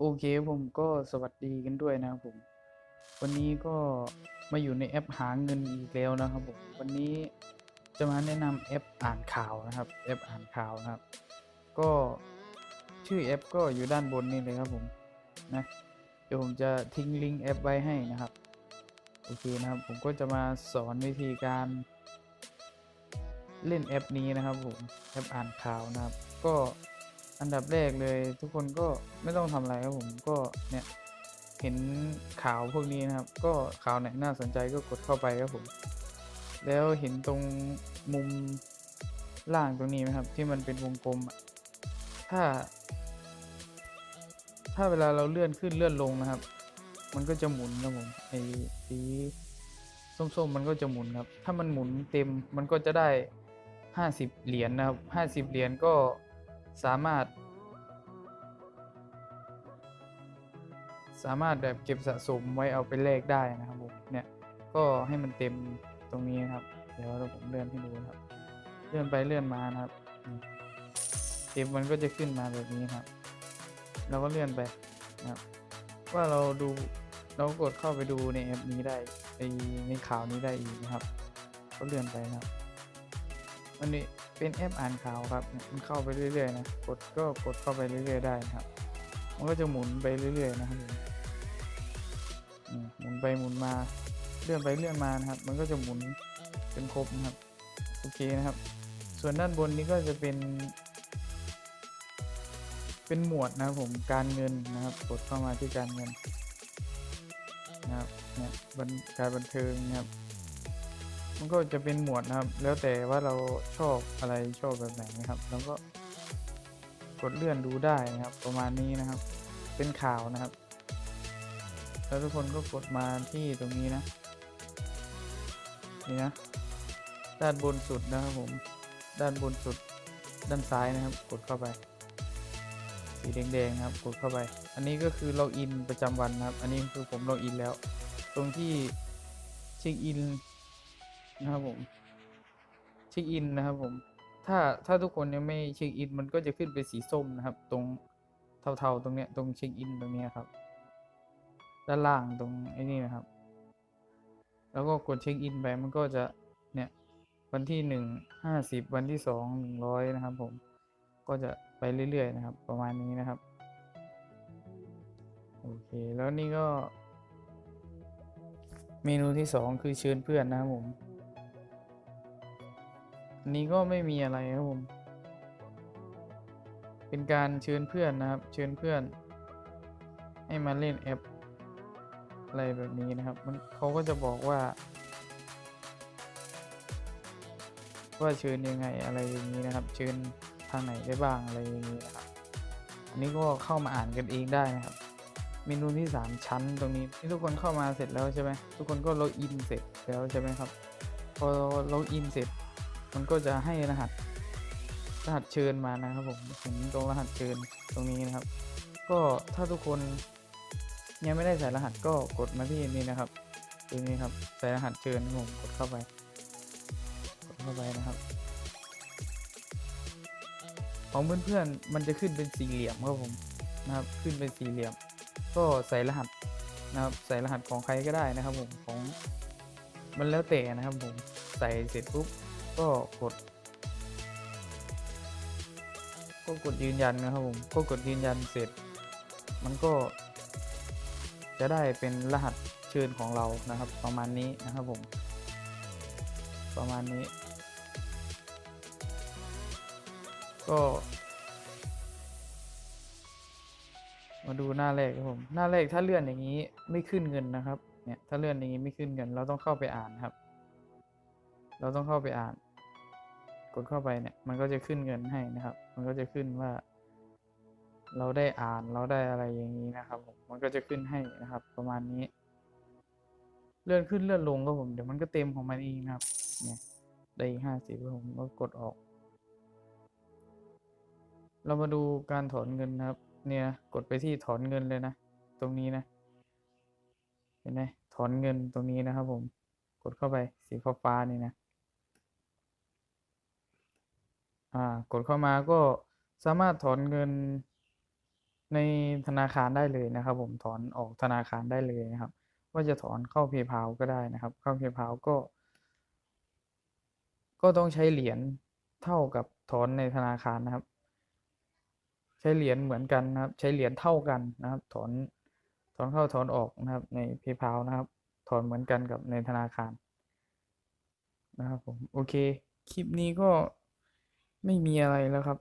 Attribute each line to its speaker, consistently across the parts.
Speaker 1: โอเคผมก็สวัสดีกันด้วยนะครับผม วันนี้ก็มาอยู่ในแอปหาเงินอีกแล้วนะครับผม วันนี้จะมาแนะนำแอปอ่านข่าวนะครับ แอปอ่านข่าวนะครับ ก็ชื่อแอปก็อยู่ด้านบนนี่เลยครับผมนะเดี๋ยวผมจะทิ้งลิงก์แอปไว้ให้นะครับโอเคนะครับผมก็จะมาสอนวิธีการ เล่นแอปนี้นะครับผมแอปอ่านข่าวนะครับ ก็ อันดับแรกเลยทุกคนก็ไม่ต้องทำอะไรครับผมก็เนี่ยเห็นข่าวพวกนี้นะครับ ก็ข่าวไหนน่าสนใจก็กดเข้าไปครับผม แล้วเห็นตรงมุมล่างตรงนี้ไหมครับ ที่มันเป็นวงกลมถ้า ถ้าเวลาเราเลื่อนขึ้นเลื่อนลงนะครับ มันก็จะหมุนครับผมไอ้สีส้มๆมันก็จะหมุนครับ ถ้ามันหมุนเต็มมันก็จะได้ห้าสิบเหรียญนะครับห้าสิบเหรียญก็ สามารถ สามารถแบบเก็บสะสมไว้เอาไปแลกได้นะครับผมเนี่ยก็ให้มันเต็มตรงนี้นะครับ เดี๋ยวเราผมเลื่อนให้ดูนะครับ เลื่อนไปเลื่อนมานะครับเต็มมันก็จะขึ้นมาแบบนี้ครับ เราก็เลื่อนไปนะครับ ว่าเราดูเรากดเข้าไปดูในแอปนี้ได้ในในข่าวนี้ได้อีกนะครับ ก็เลื่อนไปนะครับอันนี้ เป็นแอปอ่านข่าวครับมันเข้าไปเรื่อยๆนะกดก็กดเข้าไปเรื่อยๆได้นะครับ มันก็จะหมุนไปเรื่อยๆนะครับหมุนไปหมุนมาเลื่อนไปเลื่อนมานะครับ มันก็จะหมุนเป็นครบนะครับโอเคนะครับ ส่วนด้านบนนี้ก็จะเป็น เป็นหมวดนะครับผมการเงินนะครับ กดเข้ามาที่การเงินนะครับเนี่ยบันการบันเทิงนะครับ มันก็จะเป็นหมวดนะครับ แล้วแต่ว่าเราชอบอะไรชอบแบบไหนนะครับแล้วก็กดเลื่อนดูได้นะครับ ประมาณนี้นะครับ เป็นข่าวนะครับ แล้วทุกคนก็กดมาที่ตรงนี้นะนี่นะด้านบนสุดนะครับผม ด้านบนสุดด้านซ้ายนะครับ กดเข้าไป สีแดงๆครับ กดเข้าไป อันนี้ก็คือล็อกอินประจำวันนะครับ อันนี้คือผมล็อกอินแล้ว ตรงที่เช็คอิน นะครับผมเช็คอินนะครับผม ถ้าถ้าทุกคนยังไม่เช็คอินมันก็จะขึ้นเป็นสีส้มนะครับ ตรงเทาๆตรงเนี้ยตรงเช็คอินตรงเนี้ยครับ ด้านล่างตรงไอ้นี่นะครับ แล้วก็กดเช็คอินไปมันก็จะเนี่ยวันที่หนึ่งห้าสิบวันที่สองหนึ่งร้อยนะครับ ผมก็จะไปเรื่อยๆนะครับ ประมาณนี้นะครับโอเคแล้วนี่ก็ เมนูที่สองคือเชิญเพื่อนนะครับผม อันนี้ก็ไม่มีอะไรครับผม เป็นการเชิญเพื่อนนะครับ เชิญเพื่อน ให้มาเล่นแอป อะไรแบบนี้นะครับ มันเขาก็จะบอกว่า ว่าเชิญยังไงอะไรอย่างนี้นะครับ เชิญทางไหนได้บ้างอะไรอย่างนี้นะครับ อันนี้ก็เข้ามาอ่านกันเองได้นะครับ เมนูที่ 3 ชั้นตรงนี้ที่ทุกคนเข้ามาเสร็จแล้วใช่ไหมทุกคนก็ล็อกอินเสร็จแล้วใช่ไหมครับ พอล็อกอินเสร็จ มันก็จะให้รหัสรหัสเชิญมานะครับผมเห็นตรงรหัสเชิญตรงนี้นะครับ ก็ถ้าทุกคนยังไม่ได้ใส่รหัสก็กดมาที่นี่นะครับตรงนี้ครับใส่รหัสเชิญผมกดเข้าไป กดเข้าไปนะครับ ของเพื่อนๆมันจะขึ้นเป็นสี่เหลี่ยมครับผมนะครับ ขึ้นเป็นสี่เหลี่ยม ก็ใส่รหัสนะครับ ใส่รหัสของใครก็ได้นะครับผมของมันแล้วแต่นะครับผมใส่เสร็จปุ๊บ ก็กด ก็กดยืนยันนะครับผม ก็กดยืนยันเสร็จ มันก็ จะได้เป็นรหัสเชิญของเรานะครับ ประมาณนี้นะครับผม ประมาณนี้ ก็มาดูหน้าแรกครับผมหน้าแรกถ้าเลื่อนอย่างนี้ไม่ขึ้นเงินนะครับเนี่ยถ้าเลื่อนอย่างนี้ไม่ขึ้นเงิน เราต้องเข้าไปอ่านครับ เราต้องเข้าไปอ่าน ดเข้าไปเนี่ย มันก็จะขึ้นเงินให้นะครับ มันก็จะขึ้นว่า เราได้อ่านเราได้อะไรอย่างนี้นะครับผมมันก็จะขึ้นให้นะครับ ประมาณนี้ เลื่อนขึ้นเลื่อนลงก็ผมเดี๋ยวมันก็เต็มของมันเองนะครับ เนี่ยได้อีกห้าสิบผมก็กดออก เรามาดูการถอนเงินนะครับ เนี่ยกดไปที่ถอนเงินเลยนะ ตรงนี้นะ เห็นไหมถอนเงินตรงนี้นะครับผม กดเข้าไปสีฟ้าๆนี่นะ อ่ากดเข้ามาก็สามารถถอนเงินในธนาคารได้เลยนะครับ ผมถอนออกธนาคารได้เลยนะครับ ว่าจะถอนเข้า PayPal ก็ได้นะครับ เข้า PayPal ก็ ก็ต้องใช้เหรียญเท่ากับถอนในธนาคารนะครับ ใช้เหรียญเหมือนกันนะครับ ใช้เหรียญเท่ากันนะครับ ถอนถอนเข้าถอนออกนะครับ ใน PayPal นะครับ ถอนเหมือนกันกับในธนาคารนะครับผมโอเค คลิปนี้ก็ ไม่มีอะไรแล้วครับ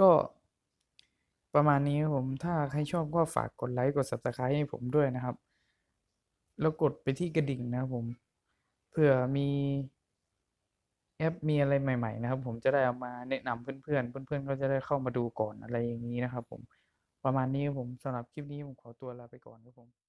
Speaker 1: ก็ประมาณนี้ครับผมถ้าใครชอบก็ฝากกดไลค์กด Subscribe ให้ผมด้วยนะครับ แล้วกดไปที่กระดิ่งนะครับผมเผื่อมีแอปมีอะไรใหม่ ๆ นะครับ ผมจะได้เอามาแนะนำเพื่อนๆ เพื่อนๆ ก็จะได้เข้ามาดูก่อนอะไรอย่างนี้นะครับ ผมประมาณนี้ครับผมสำหรับคลิปนี้ผมขอตัวลาไปก่อนครับผม